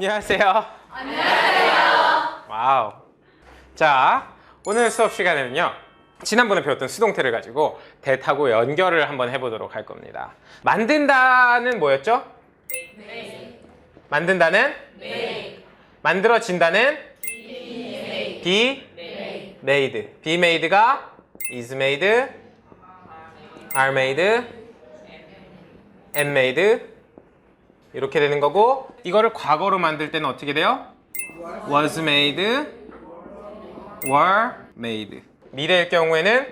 안녕하세요. 안녕하세요. 와우. 자, 오늘 수업 시간에는요. 지난번에 배웠던 수동태를 가지고 대타고 연결을 한번 해보도록 할 겁니다. 만든다는 뭐였죠? 만든다는? 만들어진다는? be made. be made가 is made, are made, am made 이렇게 되는 거고 이거를 과거로 만들 때는 어떻게 돼요? was made, were made. 미래일 경우에는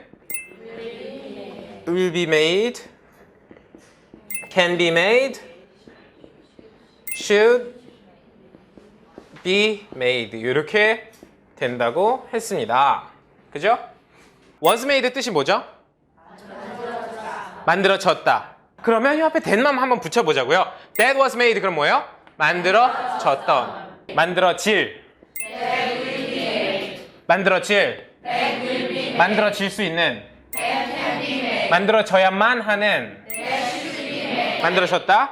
will be made, can be made, should be made 이렇게 된다고 했습니다. 그죠? was made 뜻이 뭐죠? 만들어졌다. 그러면 이 앞에 that만 한번 붙여보자고요. That was made 그럼 뭐예요? 만들어졌던. 만들어질. 만들어질. 만들어질 수 있는. 만들어져야만 하는. 만들어졌다.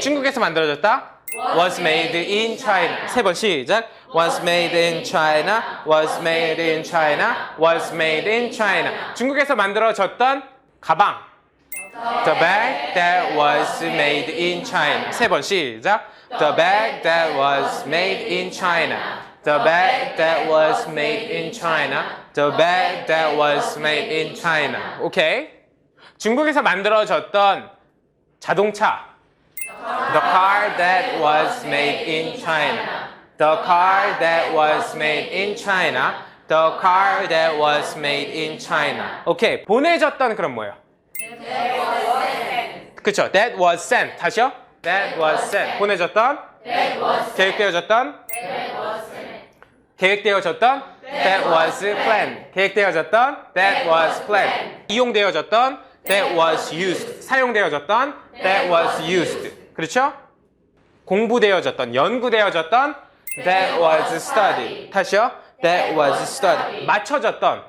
중국에서 만들어졌다. Was made in China. 세 번 시작. Was made in China. Was made in China. Was made in China. 중국에서 만들어졌던 가방. The bag that was made in China. 세 번 시작. The bag that was made in China. The bag that was made in China. The bag that was made in China. 오케이. 중국에서 만들어졌던 자동차. The car that was made in China. The car that was made in China. The car that was made in China. 오케이. 보내졌던 그럼 뭐예요? 그쵸. That was sent. 다시요. That was sent. 보내졌던. 계획되어졌던. 계획되어졌던. That was planned. 계획되어졌던. That was planned. 이용되어졌던. That was used. 사용되어졌던. That was used. 그렇죠? 공부되어졌던. 연구되어졌던. That was studied. 다시요. That was studied. 맞춰졌던.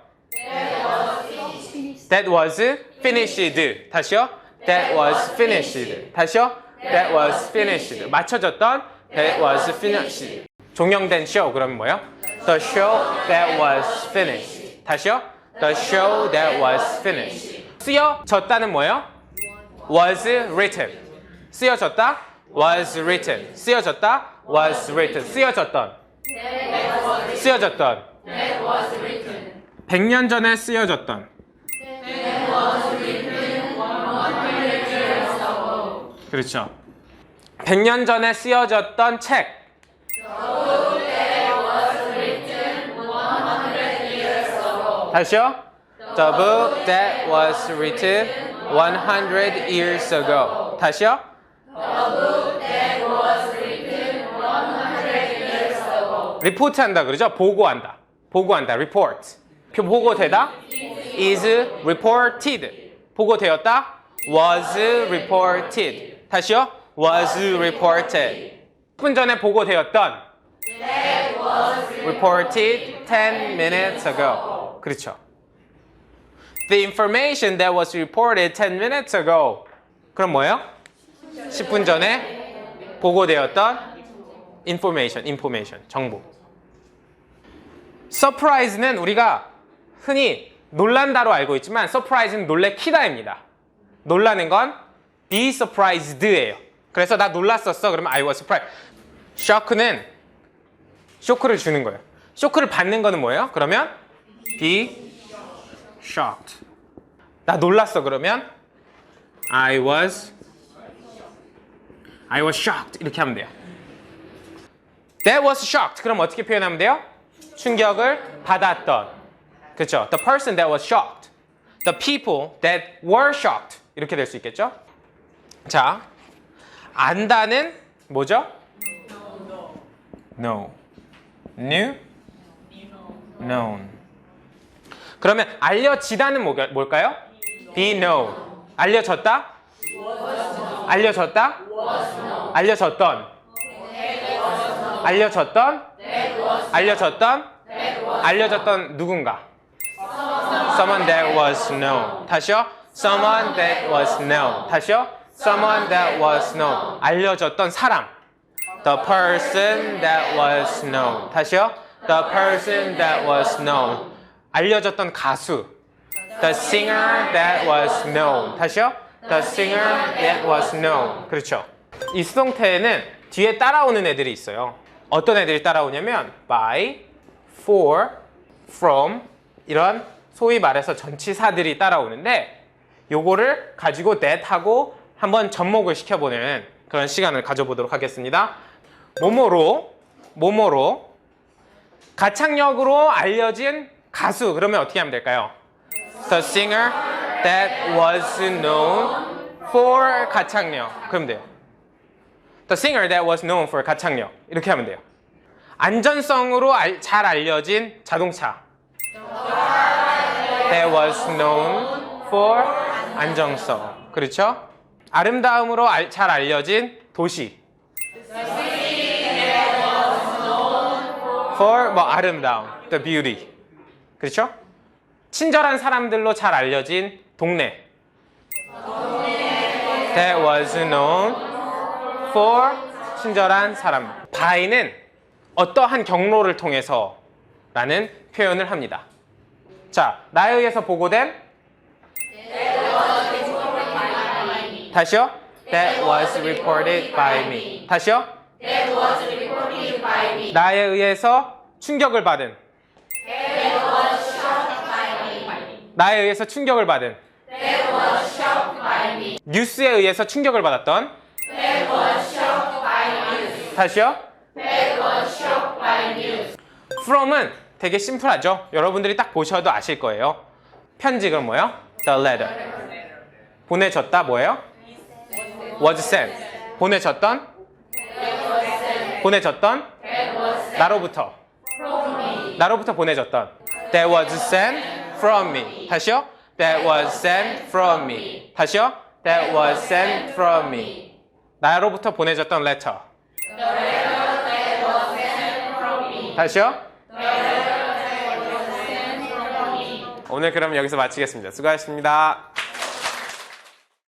That was finished. 다시요. That was finished. 다시요. That was finished. 맞춰졌던. That was finished. 종영된 쇼 그러면 뭐요? The show that was finished. 다시요. The show that was finished. 쓰여졌다는 뭐예요? Was written. 쓰여졌다. Was written. 쓰여졌다. Was written. 쓰여졌던. 쓰여졌던. 100년 전에 쓰여졌던. 그렇죠. 100년 전에 쓰여졌던 책. 다시요. The book that was written 100 years ago. 다시요. 리포트 한다 그러죠? 보고한다. 보고한다. report. 표 보고되다? is reported. 보고되었다? was reported. 다시요? was reported. 10분 전에 보고되었던 reported 10 minutes ago. 그렇죠. The information that was reported 10 minutes ago. 그럼 뭐예요? 10분 전에 보고되었던 information, information, 정보. surprise는 우리가 흔히 놀란다로 알고 있지만 surprise는 놀래키다입니다. 놀라는 건 be surprised예요. 그래서 나 놀랐었어. 그러면 I was surprised. shock는 쇼크를 주는 거예요. 쇼크를 받는 거는 뭐예요? 그러면 be shocked. 나 놀랐어. 그러면 I was I was shocked. 이렇게 하면 돼요. That was shocked. 그럼 어떻게 표현하면 돼요? 충격을 받았던. 그렇죠? The person that was shocked. The people that were shocked. 이렇게 될 수 있겠죠? 자, 안다는 뭐죠? No. New? Known. 그러면 알려지다는 뭘까요? Be known. 알려졌다? 알려졌다? 알려졌던. 알려졌던? 알려졌던? 알려졌던 누군가. Someone that was known. 다시요. Someone that was known. 다시요. Someone that was known. 알려졌던 사람. The person that was known. 다시요. The person that was known. 알려졌던 가수. The singer that was known. 다시요. The singer that was known. 그렇죠. 이 수동태에는 뒤에 따라오는 애들이 있어요. 어떤 애들이 따라오냐면 by, for, from 이런 소위 말해서 전치사들이 따라오는데 요거를 가지고 that하고 한번 접목을 시켜보는 그런 시간을 가져보도록 하겠습니다. 모모로 모모로 가창력으로 알려진 가수 그러면 어떻게 하면 될까요? The singer that was known for 가창력 그러면 돼요. The singer that was known for 가창력 이렇게 하면 돼요. 안전성으로 알- 잘 알려진 자동차 that was known for 안정성 그렇죠? 아름다움으로 알- 잘 알려진 도시. For 뭐 아름다움 the beauty. 그렇죠? 친절한 사람들로 잘 알려진 동네. That was known for 친절한 사람. by는 어떠한 경로를 통해서 라는 표현을 합니다. 자 나에 의해서 보고된 다시요? That was reported by me. 다시요? 나에 의해서 충격을 받은. 나에 의해서 충격을 받은. 뉴스에 의해서 충격을 받았던. 다시요? From은 되게 심플하죠? 여러분들이 딱 보셔도 아실 거예요. 편지 그럼 뭐예요? the letter. 보내졌다 뭐예요? Was sent 보내졌던 보내졌던 나로부터 나로부터 보내졌던 that was sent from me 다시요 that was sent from me 다시요 that was sent from me 나로부터 보내졌던 letter 다시요 오늘 그럼 여기서 마치겠습니다 수고하셨습니다